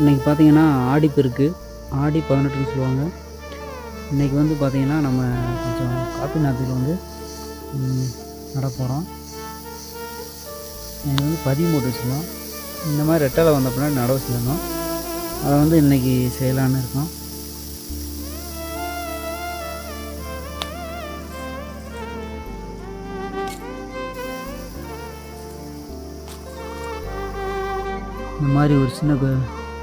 இன்றைக்கி பார்த்தீங்கன்னா ஆடிப்பெருக்கு ஆடி பதினெட்டுன்னு சொல்லுவாங்க. இன்றைக்கி வந்து பார்த்திங்கன்னா நம்ம கொஞ்சம் காப்பி நாற்றுக்கு வந்து நடப்போகிறோம் நட வந்து பதிவு போட்டு வச்சுருந்தோம். இந்த மாதிரி ரெட்டலை வந்த பின்னாடி நடவு செய்யணும் அதை வந்து இன்றைக்கி செய்யலான்னு இருக்கோம். இந்த மாதிரி ஒரு சின்ன